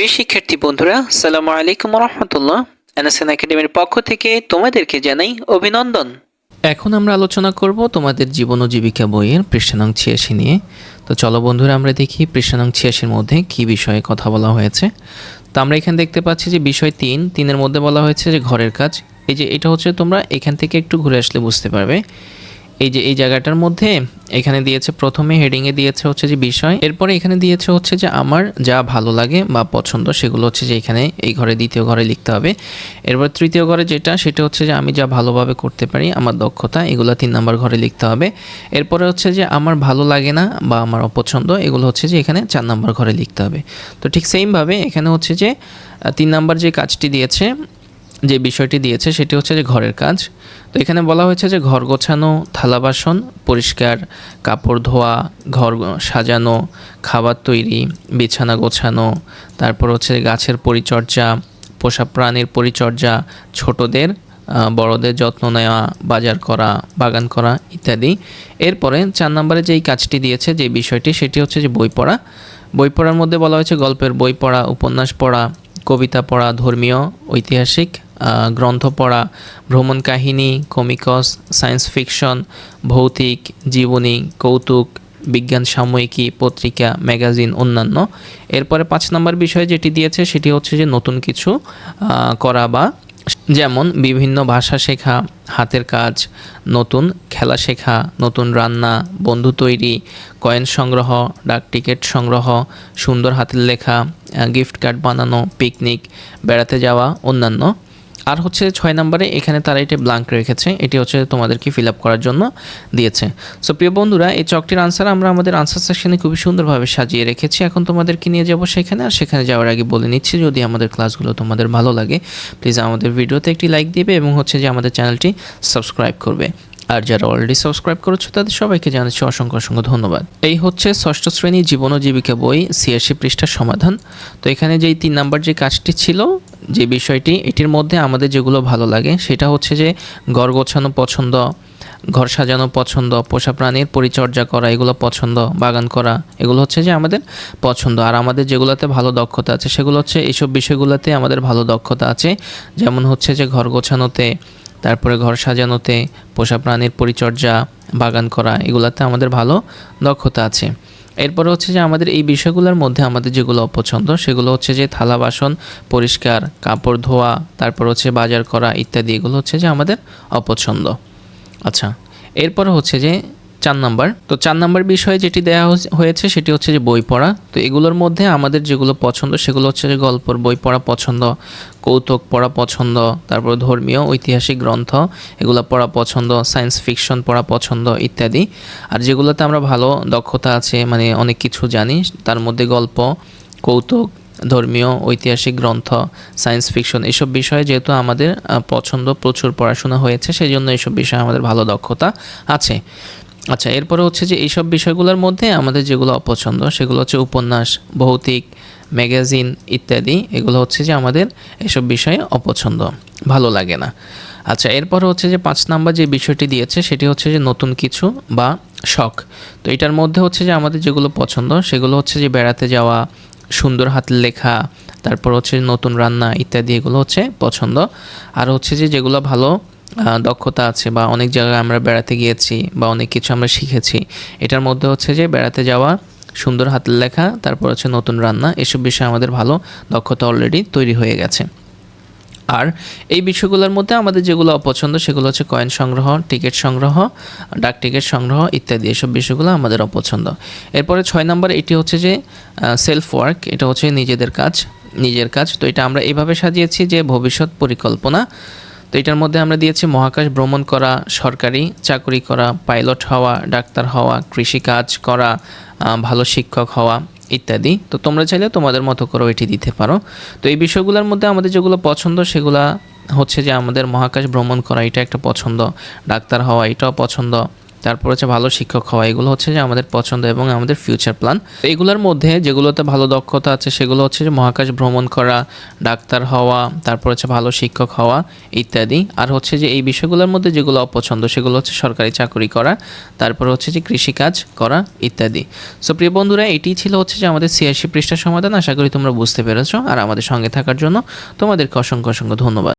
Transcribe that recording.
প্রিয় শিক্ষার্থী বন্ধুরা সালাম আলাইকুম রহমতুল্লাহ এনএসএন একাডেমির পক্ষ থেকে তোমাদেরকে জানাই অভিনন্দন। এখন আমরা আলোচনা করব তোমাদের জীবন ও জীবিকা বইয়ের পৃষ্ঠানং ছিয়াশি নিয়ে। তো চলো বন্ধুরা, আমরা দেখি পৃষ্ঠানং ছিয়াশির মধ্যে কি বিষয়ে কথা বলা হয়েছে। তো আমরা এখানে দেখতে পাচ্ছি যে বিষয় তিন, তিনের মধ্যে বলা হয়েছে যে ঘরের কাজ। এই যে এটা হচ্ছে তোমরা এখান থেকে একটু ঘুরে আসলে বুঝতে পারবে। এই যে, এই জায়গাটার মধ্যে এখানে দিয়েছে, প্রথমে হেডিংয়ে দিয়েছে হচ্ছে যে বিষয়, এরপরে এখানে দিয়েছে হচ্ছে যে আমার যা ভালো লাগে বা পছন্দ সেগুলো হচ্ছে যে এখানে এই ঘরে, দ্বিতীয় ঘরে লিখতে হবে। এরপর তৃতীয় ঘরে যেটা, সেটা হচ্ছে যে আমি যা ভালোভাবে করতে পারি, আমার দক্ষতা, এগুলো তিন নম্বর ঘরে লিখতে হবে। এরপরে হচ্ছে যে আমার ভালো লাগে না বা আমার অপছন্দ, এগুলো হচ্ছে যে এখানে চার নম্বর ঘরে লিখতে হবে। তো ঠিক সেমভাবে এখানে হচ্ছে যে তিন নম্বর যে কাজটি দিয়েছে যে বিষয়টি দিয়েছে সেটি হচ্ছে যে ঘরের কাজ। তো এখানে বলা হয়েছে যে ঘর গোছানো, থালা বাসন, পরিষ্কার, কাপড় ধোয়া, ঘর সাজানো, খাবার তৈরি, বিছানা গোছানো, তারপর হচ্ছে গাছের পরিচর্যা, পোষা প্রাণীর পরিচর্যা, ছোটদের বড়দের যত্ন নেওয়া, বাজার করা, বাগান করা ইত্যাদি। এরপরে চার নম্বরে যেই কাজটি দিয়েছে, যে বিষয়টি, সেটি হচ্ছে যে বই পড়া। বই পড়ার মধ্যে বলা হয়েছে গল্পের বই পড়া, উপন্যাস পড়া, কবিতা পড়া, ধর্মীয়, ঐতিহাসিক গ্রন্থ পড়া, ভ্রমণ কাহিনী, কমিকস সায়েন্স ফিকশন ভৌতিক, জীবনী, কৌতুক, বিজ্ঞান সাময়িকী, পত্রিকা ম্যাগাজিন অন্যান্য। এরপরে পাঁচ নম্বর বিষয় যেটি দিয়েছে সেটি হচ্ছে যে নতুন কিছু করা বা যেমন বিভিন্ন ভাষা শেখা, হাতের কাজ, নতুন খেলা শেখা, নতুন রান্না, বন্ধু তৈরি, কয়েন সংগ্রহ, ডাক টিকিট সংগ্রহ, সুন্দর হাতের লেখা গিফট কার্ড বানানো পিকনিক বেড়াতে যাওয়া, অন্যান্য। আর হচ্ছে ছয় নম্বরে এখানে তারা এটি ব্লাঙ্ক রেখেছে। এটি হচ্ছে তোমাদেরকে ফিল আপ করার জন্য দিয়েছে। সো প্রিয় বন্ধুরা, এই চকটির আনসার আমরা আমাদের আনসার সেকশনে খুবই সুন্দরভাবে সাজিয়ে রেখেছি। এখন তোমাদেরকে নিয়ে যাব সেখানে, আর সেখানে যাওয়ার আগে বলে নিচ্ছি, যদি আমাদের ক্লাসগুলো তোমাদের ভালো লাগে প্লিজ আমাদের ভিডিওতে একটি লাইক দিবে এবং হচ্ছে যে আমাদের চ্যানেলটি সাবস্ক্রাইব করবে। আর যারা অলরেডি সাবস্ক্রাইব করেছ, তাদের সবাইকে জানাচ্ছি অসংখ্য অসংখ্য ধন্যবাদ। এই হচ্ছে ষষ্ঠ শ্রেণি জীবন ও জীবিকা বই, ছিয়াশি পৃষ্ঠার সমাধান। তো এখানে যেই তিন নাম্বার যে কাজটি ছিল, যে বিষয়টি, এটির মধ্যে আমাদের যেগুলো ভালো লাগে, সেটা হচ্ছে যে ঘর গোছানো পছন্দ, ঘর সাজানো পছন্দ, পোষা প্রাণীর পরিচর্যা করা, এগুলো পছন্দ, বাগান করা, এগুলো হচ্ছে যে আমাদের পছন্দ। আর আমাদের যেগুলোতে ভালো দক্ষতা আছে, সেগুলো হচ্ছে এইসব বিষয়গুলোতে আমাদের ভালো দক্ষতা আছে। যেমন হচ্ছে যে ঘর গোছানোতে তারপরে ঘর সাজানোতে, পোষা প্রাণীর পরিচর্যা, বাগান করা, এগুলাতে আমাদের ভালো দক্ষতা আছে। এরপরে হচ্ছে যে আমাদের এই বিষয়গুলোর মধ্যে আমাদের যেগুলো অপছন্দ, সেগুলো হচ্ছে যে থালা বাসন পরিষ্কার, কাপড় ধোয়া, তারপর হচ্ছে বাজার করা ইত্যাদি, এগুলো হচ্ছে যে আমাদের অপছন্দ। আচ্ছা এরপরে হচ্ছে যে চার নাম্বার। তো চার নাম্বার বিষয়ে যেটি দেওয়া হয়েছে- সেটি হচ্ছে যে বই পড়া। তো এগুলোর মধ্যে আমাদের যেগুলো পছন্দ সেগুলো হচ্ছে যে গল্পর বই পড়া পছন্দ, কৌতুক পড়া পছন্দ, তারপর ধর্মীয়, ঐতিহাসিক গ্রন্থ, এগুলো পড়া পছন্দ সায়েন্স ফিকশন পড়া পছন্দ ইত্যাদি। আর যেগুলোতে আমরা ভালো দক্ষতা আছে মানে অনেক কিছু জানি, তার মধ্যে গল্প, কৌতুক, ধর্মীয়, ঐতিহাসিক গ্রন্থ সায়েন্স ফিকশন এসব বিষয়ে যেহেতু আমাদের পছন্দ প্রচুর পড়াশোনা হয়েছে সেই জন্য এইসব বিষয়ে আমাদের ভালো দক্ষতা আছে। আচ্ছা এরপরে হচ্ছে যে এইসব বিষয়গুলোর মধ্যে আমাদের যেগুলো অপছন্দ, সেগুলো হচ্ছে উপন্যাস, ভৌতিক, ম্যাগাজিন ইত্যাদি, এগুলো হচ্ছে যে আমাদের এসব বিষয়ে অপছন্দ, ভালো লাগে না। আচ্ছা এরপরে হচ্ছে যে পাঁচ নাম্বার যে বিষয়টি দিয়েছে, সেটি হচ্ছে যে নতুন কিছু বা শখ। তো এটার মধ্যে হচ্ছে যে আমাদের যেগুলো পছন্দ, সেগুলো হচ্ছে যে বেড়াতে যাওয়া, সুন্দর হাতের লেখা, তারপর হচ্ছে নতুন রান্না ইত্যাদি এগুলো হচ্ছে পছন্দ। আর হচ্ছে যে যেগুলো ভালো দক্ষতা আছে বা অনেক জায়গায় আমরা বেড়াতে গিয়েছি বা অনেক কিছু আমরা শিখেছি, এটার মধ্যে হচ্ছে যে বেড়াতে যাওয়া, সুন্দর হাতের লেখা, তারপর হচ্ছে নতুন রান্না, এসব বিষয়ে আমাদের ভালো দক্ষতা অলরেডি তৈরি হয়ে গেছে। আর এই বিষয়গুলোর মধ্যে আমাদের যেগুলো অপছন্দ সেগুলো হচ্ছে কয়েন সংগ্রহ টিকিট সংগ্রহ ডাক টিকিট সংগ্রহ ইত্যাদি, এসব বিষয়গুলো আমাদের অপছন্দ। এরপরে ছয় নম্বর এটি হচ্ছে যে সেলফ ওয়ার্ক এটা হচ্ছে নিজেদের কাজ, নিজের কাজ। তো এটা আমরা এইভাবে সাজিয়েছি যে ভবিষ্যৎ পরিকল্পনা তো এটার মধ্যে আমরা দিয়েছি মহাকাশ ভ্রমণ করা সরকারি, চাকরি করা, পাইলট হওয়া, ডাক্তার হওয়া কৃষিকাজ করা ভালো শিক্ষক হওয়া ইত্যাদি। তো তোমরা চাইলে তোমাদের মতো করে এটি দিতে পারো। তো এই বিষয়গুলোর মধ্যে আমাদের যেগুলো পছন্দ, সেগুলো হচ্ছে যে আমাদের মহাকাশ ভ্রমণ করা, এটা একটা পছন্দ। ডাক্তার হওয়া, এটাও পছন্দ। তারপর হচ্ছে ভালো শিক্ষক হওয়া, এগুলো হচ্ছে যে আমাদের পছন্দ এবং আমাদের ফিউচার প্ল্যান এগুলোর মধ্যে যেগুলোতে ভালো দক্ষতা আছে, সেগুলো হচ্ছে যে মহাকাশ ভ্রমণ করা, ডাক্তার হওয়া, তারপর হচ্ছে ভালো শিক্ষক হওয়া ইত্যাদি। আর হচ্ছে যে এই বিষয়গুলোর মধ্যে যেগুলো অপছন্দ, সেগুলো হচ্ছে সরকারি চাকরি করা, তারপর হচ্ছে যে কৃষিকাজ করা ইত্যাদি। সো প্রিয় বন্ধুরা, এটি ছিল হচ্ছে যে আমাদের ছিয়াশি পৃষ্ঠার সমাধান। আশা করি তোমরা বুঝতে পেরেছ। আর আমাদের সঙ্গে থাকার জন্য তোমাদেরকে অসংখ্য অসংখ্য ধন্যবাদ।